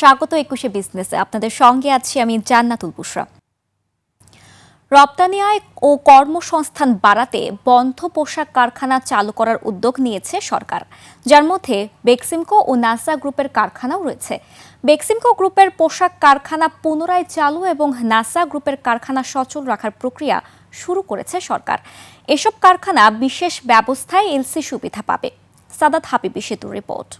স্বাগত একুশে বিজনেসে। আপনাদের সঙ্গে আছি আমি জান্নাতুল বুশরা। রপ্তানি আয় ও কর্মসংস্থান বাড়াতে বন্ধ পোশাক কারখানা চালু করার উদ্যোগ নিয়েছে সরকার। যার মধ্যে বেক্সিমকো ও নাসা গ্রুপের কারখানাও রয়েছে। বেক্সিমকো গ্রুপের পোশাক কারখানা পুনরায় চালু এবং নাসা গ্রুপের কারখানা সচল রাখার প্রক্রিয়া শুরু করেছে সরকার। এসব কারখানা বিশেষ ব্যবস্থায় এলসি সুবিধা পাবে। সাদাত হাবিবি সেতুর রিপোর্ট।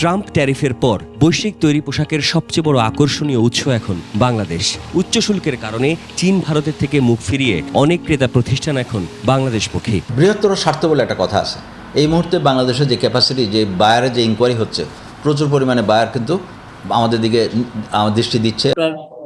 ট্রাম্প ট্যারিফের পর বৈশ্বিক তৈরি পোশাকের সবচেয়ে বড় আকর্ষণীয় উৎস এখন বাংলাদেশ। উচ্চ শুল্কের কারণে চীন ভারতের থেকে মুখ ফিরিয়ে অনেক ক্রেতা প্রতিষ্ঠান এখন বাংলাদেশ বাংলাদেশমুখী বৃহত্তর স্বার্থ বলে একটা কথা আছে। এই মুহূর্তে বাংলাদেশের যে ক্যাপাসিটি যে বায়ারের যে ইনকোয়ারি হচ্ছে প্রচুর পরিমাণে বায়ার কিন্তু আমাদের দিকে আমার দৃষ্টি দিচ্ছে।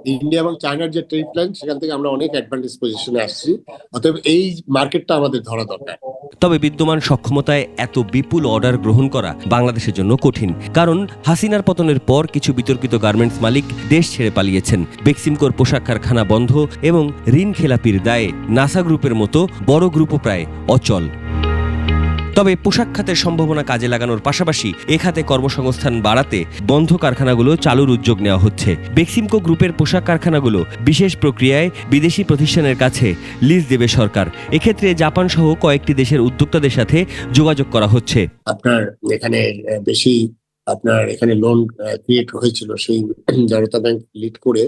ইন্ডিয়া এবং চায়নার যে ট্রেড প্ল্যান সেখান থেকে আমরা অনেক অ্যাডভান্টেজ পজিশনে আসছি। অতএব এই মার্কেটটা আমাদের ধরা দরকার। তবে বিদ্যমান সক্ষমতায় এত বিপুল অর্ডার গ্রহণ করা বাংলাদেশের জন্য কঠিন। কারণ হাসিনার পতনের পর কিছু বিতর্কিত গার্মেন্টস মালিক দেশ ছেড়ে পালিয়েছেন। বেক্সিমকোর পোশাক কারখানা বন্ধ এবং ঋণ খেলাপির দায়ে নাসা গ্রুপের মতো বড় গ্রুপও প্রায় অচল। তবে পোশাক খাতের সম্ভাবনা কাজে লাগানোর পাশাপাশি এ খাতে কর্মসংস্থান বাড়াতে বন্ধ কারখানাগুলো চালুর উদ্যোগ নেওয়া হচ্ছে। বেক্সিমকো গ্রুপের পোশাক কারখানাগুলো বিশেষ প্রক্রিয়ায় বিদেশি প্রতিষ্ঠানের কাছে লিজ দেবে সরকার। এক্ষেত্রে জাপান সহ কয়েকটি দেশের উদ্যোক্তাদের সাথে যোগাযোগ করা হচ্ছে। আপনার এখানে বেশি আপনার এখানে লোন ক্রিয়েট হয়েছিল সেই জনতা ব্যাংক লিড করে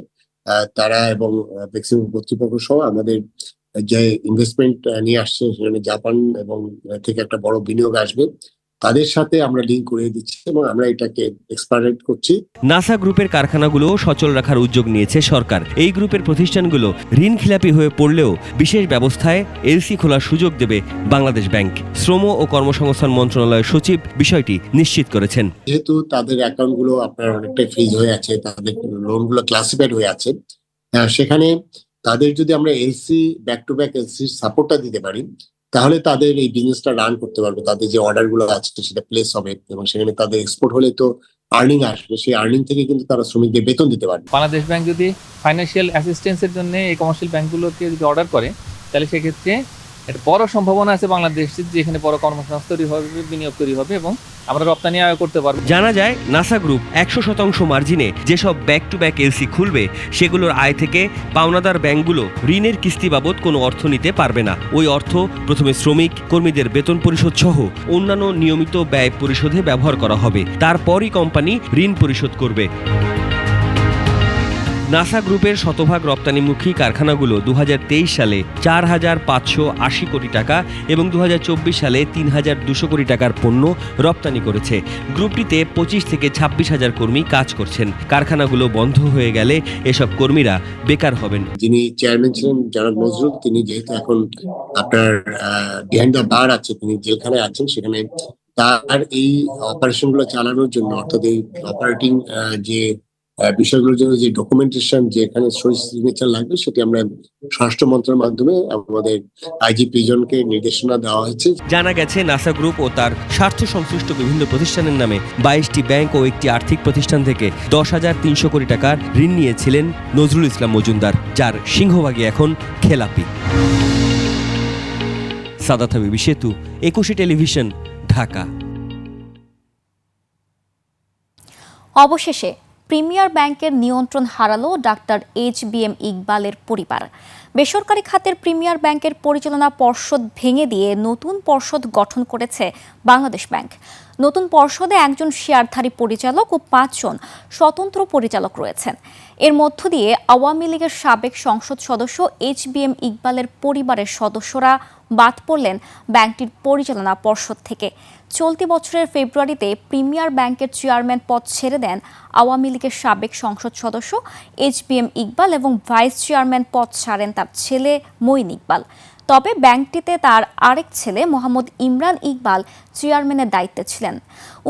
তারা এবং ম্যাক্সিমাম কর্তৃপক্ষ সহ আমাদের যে ইনভেস্টমেন্ট নিয়ে আসছে সেখানে জাপান এবং থেকে একটা বড় বিনিয়োগ আসবে তাদের সাথে আমরা লিঙ্ক করে দিচ্ছি এবং আমরা এটাকে এক্সপারেট করছি। নাসা গ্রুপের কারখানাগুলো সচল রাখার উদ্যোগ নিয়েছে সরকার। এই গ্রুপের প্রতিষ্ঠানগুলো ঋণ খেলাপি হয়ে পড়লেও বিশেষ ব্যবস্থায় এলসি খোলার সুযোগ দেবে বাংলাদেশ ব্যাংক। শ্রম ও কর্মসংস্থান মন্ত্রণালয়ের সচিব বিষয়টি নিশ্চিত করেছেন। যেহেতু তাদের অ্যাকাউন্টগুলো আপনার অনেকটাই ফ্রিজ হয়ে আছে তাদের লোনগুলো ক্লাসিফাইড হয়ে আছে সেখানে তাদের যদি আমরা LC back to back LC সাপোর্টটা দিতে পারি, তাহলে তাদের এই বিজনেসটা রান করতে পারবে। তাদের যে অর্ডারগুলো আছে সেটা প্লেস হবে এবং সেখানে তাদের এক্সপোর্ট হলে তো আর্নিং আসবে। সেই আর্নিং থেকে কিন্তু তারা শ্রমিকদের বেতন দিতে পারবে। বাংলাদেশ ব্যাংক যদি ফাইন্যান্সিয়াল অ্যাসিস্ট্যান্সের জন্য এই কমার্শিয়াল ব্যাংকগুলোকে যদি অর্ডার করে, তাহলে সেক্ষেত্রে একটা বড় সম্ভাবনা আছে বাংলাদেশের যে এখানে বড় কর্মসংস্থান তৈরি হবে, বিনিয়োগ তৈরি হবে এবং আমরা রপ্তানি আয় করতে পারব। জানা যায়, নাসা গ্রুপ একশো শতাংশ মার্জিনে যেসব ব্যাক টু ব্যাক এলসি খুলবে, সেগুলোর আয় থেকে পাওনাদার ব্যাংকগুলো ঋণের কিস্তি বাবদ কোনো অর্থ নিতে পারবে না। ওই অর্থ প্রথমে শ্রমিক, কর্মীদের বেতন পরিশোধ সহ অন্যান্য নিয়মিত ব্যয় পরিশোধে ব্যবহার করা হবে। তারপরই কোম্পানি ঋণ পরিশোধ করবে। নাসা গ্রুপের শতভাগ রপ্তানিমুখী কারখানাগুলো দুহাজার তেইশ সালে চার হাজার পাঁচশো আশি কোটি টাকা এবং দুহাজার চব্বিশ সালে তিন হাজার দুশো কোটি টাকার পণ্য রপ্তানি করেছে। গ্রুপটিতে পঁচিশ থেকে ছাব্বিশ হাজার কর্মী কাজ করছেন। কারখানাগুলো বন্ধ হয়ে গেলে এসব কর্মীরা বেকার হবেন। যিনি চেয়ারম্যান ছিলেন জনাব নজরুল, তিনি যেহেতু এখন আপনার বিহাইন্ড দ্য বার আছে, তিনি জেলখানায় আছেন, সেখানে তার এই অপারেশনগুলো চালানোর জন্য, অর্থাৎ এই অপারেটিং যে বিষয়গুলোর জন্য যে ডকুমেন্টেশন যে এখানে সিগনেচার লাগবে সেটি আমরা স্বরাষ্ট্র মন্ত্রণালয়ের মাধ্যমে আমাদের আইজি প্রিজনকে নির্দেশনা দেওয়া হয়েছে। জানা গেছে নাসা গ্রুপ ও তার স্বার্থ সংশ্লিষ্ট বিভিন্ন প্রতিষ্ঠানের নামে বাইশটি ব্যাংক ও একটি আর্থিক প্রতিষ্ঠান থেকে দশ হাজার তিনশো কোটি টাকার ঋণ নিয়েছিলেন নজরুল ইসলাম মজুমদার যার সিংহভাগই এখন খেলাপি। সাদাত হাবিবি সেতু একুশে টেলিভিশন ঢাকা। অবশেষে প্রিমিয়ার ব্যাংকের নিয়ন্ত্রণ হারালো ডাক্তার এইচ বি এম ইকবালের পরিবার। বেসরকারি খাতের প্রিমিয়ার ব্যাংকের পরিচালনা পর্ষদ ভেঙে দিয়ে নতুন পর্ষদ গঠন করেছে বাংলাদেশ ব্যাংক। নতুন পর্ষদে একজন শেয়ারধারী পরিচালক ও পাঁচজন স্বতন্ত্র পরিচালক রয়েছেন। এর মধ্য দিয়ে আওয়ামী লীগের সাবেক সংসদ সদস্য এইচ বি এম ইকবালের পরিবারের সদস্যরা বাদ পড়লেন ব্যাংকটির পরিচালনা পর্ষদ থেকে। চলতি বছরের ফেব্রুয়ারিতে প্রিমিয়ার ব্যাংকের চেয়ারম্যান পদ ছেড়ে দেন আওয়ামী লীগের সাবেক সংসদ সদস্য এইচ বি এম ইকবাল এবং ভাইস চেয়ারম্যান পদ ছাড়েন তার ছেলে মঈন ইকবাল। তবে ব্যাংকটিতে তার আরেক ছেলে মোহাম্মদ ইমরান ইকবাল চেয়ারম্যানের দায়িত্বে ছিলেন।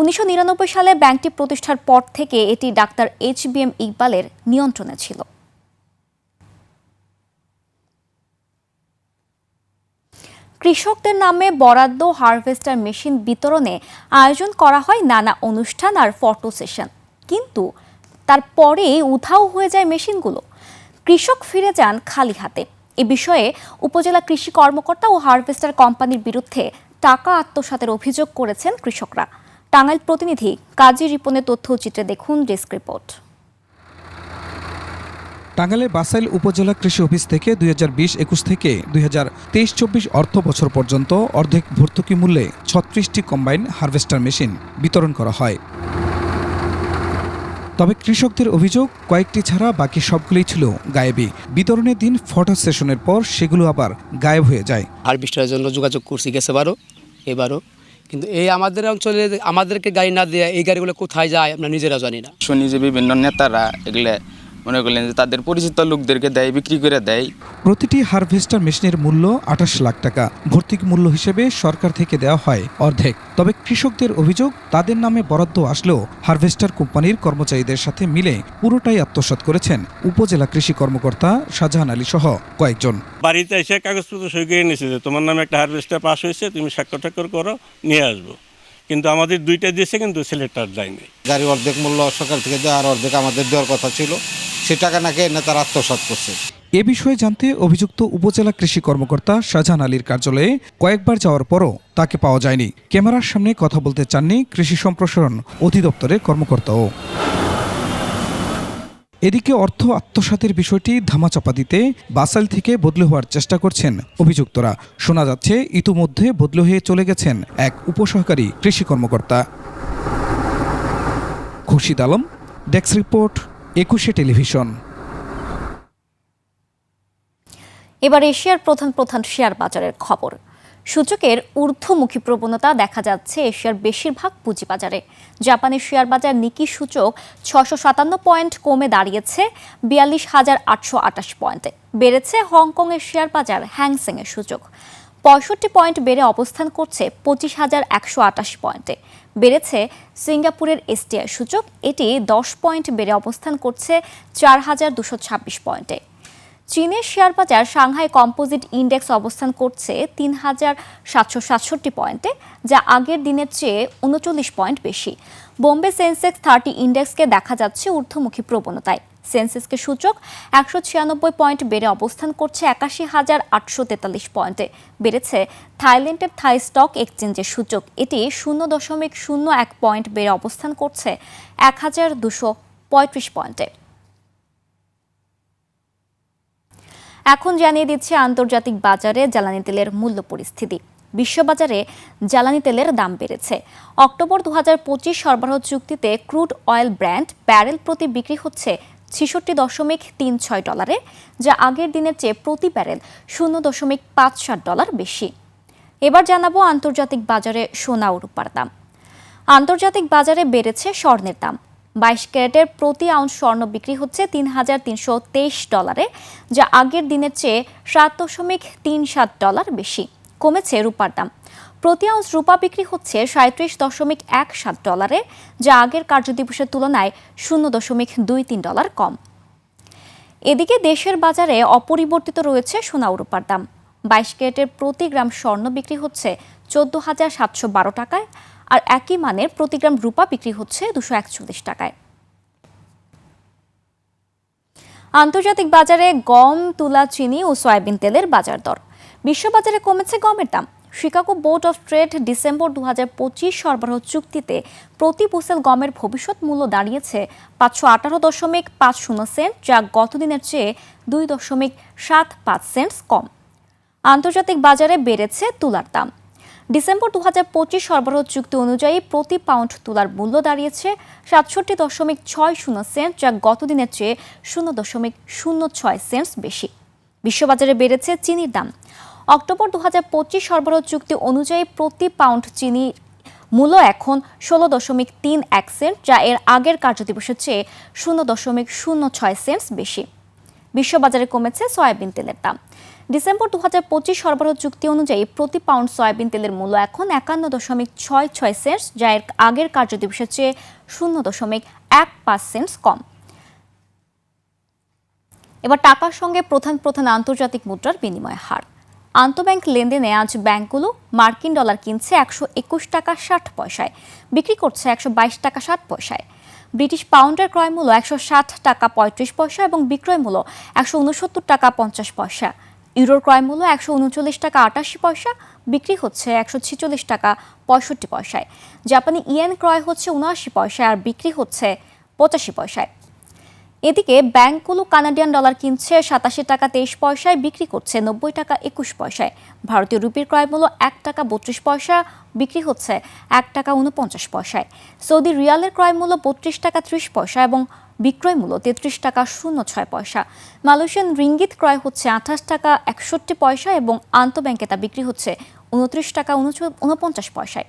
উনিশশো নিরানব্বই সালে ব্যাংকটি প্রতিষ্ঠার পর থেকে এটি ডাক্তার এইচ বি এম ইকবালের নিয়ন্ত্রণে ছিল। কৃষকদের নামে বরাদ্দ হারভেস্টার মেশিন বিতরণে আয়োজন করা হয় নানা অনুষ্ঠান আর ফটো সেশন। কিন্তু তারপরে উধাও হয়ে যায় মেশিনগুলো। কৃষক ফিরে যান খালি হাতে। এ বিষয়ে উপজেলা কৃষি কর্মকর্তা ও হারভেস্টার কোম্পানির বিরুদ্ধে টাকা আত্মসাতের অভিযোগ করেছেন কৃষকরা। টাঙ্গাইল প্রতিনিধি কাজী রিপনের তথ্যচিত্রে দেখুন ডেস্ক রিপোর্ট। টাঙ্গাইলের বাসাইল উপজেলা কৃষি অফিস থেকে দুই হাজার বিশ একুশ থেকে দুই হাজার তেইশ চব্বিশ অর্থ বছর পর্যন্ত অর্ধেক ভর্তুকি মূল্যে ছত্রিশটি কম্বাইন হারভেস্টার মেশিন বিতরণ করা হয়। তবে কৃষকদের অভিযোগ কয়েকটি ছাড়া বাকি সবগুলোই ছিল গায়েবী। বিতরণের দিন ফটো সেশনের পর সেগুলো আবার গায়েব হয়ে যায়। হারভেস্টারের জন্য যোগাযোগ করছি গেছে বারো এবারও। কিন্তু এই আমাদের অঞ্চলে আমাদেরকে গাড়ি না দেয়া এই গাড়িগুলো কোথায় যায় আমরা নিজেরা জানি না। শুনি যে বিভিন্ন নেতারা এগুলো মনে করলেন যে তাদের পরিচিত লোকদেরকে দেয় বিক্রি করে দেয়। প্রতিটি হারভেস্টার মেশিনের মূল্য আঠাশ লাখ টাকা। ভর্তুকি মূল্য হিসেবে সরকার থেকে দেওয়া হয় অর্ধেক। তবে কৃষকদের অভিযোগ তাদের নামে বরাদ্দ আসলেও হারভেস্টার কোম্পানির কর্মচারীদের সাথে মিলে পুরোটাই আত্মসাৎ করেছেন উপজেলা কৃষি কর্মকর্তা শাহজাহান আলী সহ কয়েকজন। বাড়িতে এসে কাগজপত্র সই করে নিয়েছে যে তোমার নামে একটা হারভেস্টার পাস হয়েছে তুমি স্বাক্ষর টাক্ষর করো নিয়ে আসব। কিন্তু আমাদের দুইটা দিয়েছে কিন্তু ছেলেটার যায়নি। গাড়ি অর্ধেক মূল্য সরকার থেকে দেওয়ার অর্ধেক আমাদের দেওয়ার কথা ছিল। সে টাকা নাকি এনে তারা আত্মসাৎ করছে। এ বিষয়ে জানতে অভিযুক্ত উপজেলা কৃষি কর্মকর্তা শাহজাহান আলীর কার্যালয়ে কয়েকবার যাওয়ার পরও তাকে পাওয়া যায়নি। ক্যামেরার সামনে কথা বলতে চাননি কৃষি সম্প্রসারণ অধিদপ্তরের কর্মকর্তাও। এদিকে অর্থ আত্মসাতের বিষয়টি ধামাচাপা দিতে বাসাইল থেকে বদলে হওয়ার চেষ্টা করছেন অভিযুক্তরা। শোনা যাচ্ছে, ইতিমধ্যে বদলে হয়ে চলে গেছেন এক উপসহকারী কৃষি কর্মকর্তা। Khurshid Alam, desk report Ekushey television. এবার এশিয়ার প্রধান প্রধান শেয়ার বাজারের খবর। সূচকের ঊর্ধ্বমুখী প্রবণতা দেখা যাচ্ছে এশিয়ার বেশিরভাগ পুঁজিবাজারে। জাপানের শেয়ার বাজার নিকি সূচক ছশো সাতান্ন পয়েন্ট কমে দাঁড়িয়েছে, বিয়াল্লিশ হাজার আটশো আটাশ পয়েন্টে বেড়েছে হংকংয়ের শেয়ার বাজার হ্যাংসেংয়ের সূচক। পঁয়ষট্টি পয়েন্ট বেড়ে অবস্থান করছে পঁচিশ হাজার একশো আটাশ পয়েন্টে বেড়েছে সিঙ্গাপুরের এসটিআই সূচক। এটি দশ পয়েন্ট বেড়ে অবস্থান করছে চার হাজার দুশো ছাব্বিশ পয়েন্টে। চীনের শেয়ার বাজার সাংহাই কম্পোজিট ইন্ডেক্স অবস্থান করছে তিন হাজার সাতশো সাতষট্টি পয়েন্টে, যা আগের দিনের চেয়ে উনচল্লিশ পয়েন্ট বেশি। বোম্বে সেন্সেক্স থার্টি ইন্ডেক্সকে দেখা যাচ্ছে ঊর্ধ্বমুখী প্রবণতায়। সেন্সেক্সকে সূচক একশো ছিয়ানব্বই পয়েন্ট বেড়ে অবস্থান করছে একাশি হাজার আটশো তেতাল্লিশ পয়েন্টে। বেড়েছে থাইল্যান্ডের থাই স্টক এক্সচেঞ্জের সূচক। এটি শূন্য দশমিক শূন্য এক পয়েন্ট বেড়ে অবস্থান করছে এক হাজার দুশো পঁয়ত্রিশ পয়েন্টে। এখন জানিয়ে দিচ্ছে আন্তর্জাতিক বাজারে জ্বালানি তেলের মূল্য পরিস্থিতি। বিশ্ববাজারে জ্বালানি তেলের দাম বেড়েছে। অক্টোবর দু সরবরাহ চুক্তিতে ক্রুড অয়েল ব্র্যান্ড ব্যারেল প্রতি বিক্রি হচ্ছে ছিষট্টি দশমিক তিন ছয় ডলারে, যা আগের দিনের চেয়ে প্রতি ব্যারেল শূন্য দশমিক পাঁচ সাত ডলার বেশি। এবার জানাব আন্তর্জাতিক বাজারে সোনা ও রূপার দাম। আন্তর্জাতিক বাজারে বেড়েছে স্বর্ণের দাম। বাইশ ক্যারেটের প্রতি আউন্স স্বর্ণ বিক্রি হচ্ছে তিন হাজার তিনশো তেইশ ডলারে, যা আগের দিনের চেয়ে সাত দশমিক তিন সাত ডলার বেশি। কমেছে রূপার দাম। প্রতি আউন্স রূপা বিক্রি হচ্ছে সাঁত্রিশ দশমিক এক সাত ডলারে, যা আগের কার্যদিবসের তুলনায় শূন্য দশমিক দুই তিন ডলার কম। এদিকে দেশের বাজারে অপরিবর্তিত রয়েছে সোনা রূপার দাম। বাইশ ক্যারেটের প্রতি গ্রাম স্বর্ণ বিক্রি হচ্ছে চোদ্দ হাজার সাতশো বারো টাকায়, আর একই মানের প্রতি গ্রাম রূপা বিক্রি হচ্ছে দুশো একচল্লিশ টাকায়। আন্তর্জাতিক বাজারে গম, তুলা, চিনি ও সয়াবিন তেলের বাজার দর। বিশ্ববাজারে কমেছে গমের দাম। Chicago Board of Trade December দু পঁচিশ সরবরাহ চুক্তিতে প্রতি বুসেল গমের ভবিষ্যৎ মূল্য দাঁড়িয়েছে পাঁচশো আঠারো দশমিক পাঁচ শূন্য সেন্ট, যা গতদিনের চেয়ে দুই দশমিক সাত পাঁচ সেন্টস কম। আন্তর্জাতিক বাজারে বেড়েছে তুলার দাম। ডিসেম্বর দু হাজার পঁচিশ সরবরাহ চুক্তি অনুযায়ী প্রতি পাউন্ড তুলার মূল্য দাঁড়িয়েছে সাতষট্টি দশমিক ছয় শূন্য সেন্ট, যা গতদিনের চেয়ে শূন্য দশমিক শূন্য ছয় সেন্টস বেশি। বিশ্ববাজারে বেড়েছে চিনির দাম। অক্টোবর দু সরবরাহ চুক্তি অনুযায়ী প্রতি পাউন্ড চিনির মূল্য এখন ষোলো দশমিক তিন এক সেন্ট, যা এর আগের কার্যদিবসের চেয়ে শূন্য দশমিক শূন্য ছয় সেন্টস বেশি। বিশ্ববাজারে কমেছে সয়াবিন তেলের দাম। ডিসেম্বর দু হাজার পঁচিশ সরবরাহ চুক্তি অনুযায়ী প্রতি পাউন্ড সয়াবিন তেলের মূল্য এখন একান্ন দশমিক ছয় ছয় সেন্টস যা এর আগের কার্যদিবসের চেয়ে শূন্য দশমিক এক পাঁচ সেন্টস কম। এবার টাকার সঙ্গে প্রধান প্রধান আন্তর্জাতিক মুদ্রার বিনিময় হার। আন্তঃব্যাংক লেনদেনে আজ ব্যাংকগুলো মার্কিন ডলার কিনছে একশো একুশ টাকা ষাট পয়সায়, বিক্রি করছে একশো বাইশ টাকা ষাট পয়সায়। ব্রিটিশ পাউন্ডের ক্রয় মূল্য একশো ষাট টাকা পঁয়ত্রিশ পয়সা এবং বিক্রয় মূল্য একশো উনসত্তর টাকা পঞ্চাশ পয়সা। ইউরোর ক্রয় মূল্য একশো উনচল্লিশ টাকা আটাশি পয়সা, বিক্রি হচ্ছে একশো ছেচল্লিশ টাকা পঁয়ষট্টি পয়সায়। জাপানি ইয়েন ক্রয় হচ্ছে উনআশি পয়সায় আর বিক্রি হচ্ছে পঁচাশি পয়সায়। এদিকে ব্যাংকগুলো কানাডিয়ান ডলার কিনছে, সাতাশি টাকা তেইশ পয়সায় বিক্রি করছে, নব্বই টাকা একুশ পয়সায়। ভারতীয় রুপির ক্রয় মূল্য এক টাকা বত্রিশ পয়সা, বিক্রি হচ্ছে এক টাকা উনপঞ্চাশ পয়সায়। সৌদি রিয়ালের ক্রয় মূল্য বত্রিশ টাকা ত্রিশ পয়সা এবং বিক্রয় মূল্য তেত্রিশ টাকা শূন্য ছয় পয়সা। মালয়েশিয়ান রিঙ্গিত ক্রয় হচ্ছে আঠাশ টাকা একষট্টি পয়সা এবং আন্তঃব্যাংকে তা বিক্রি হচ্ছে উনত্রিশ টাকা উনপঞ্চাশ পয়সায়।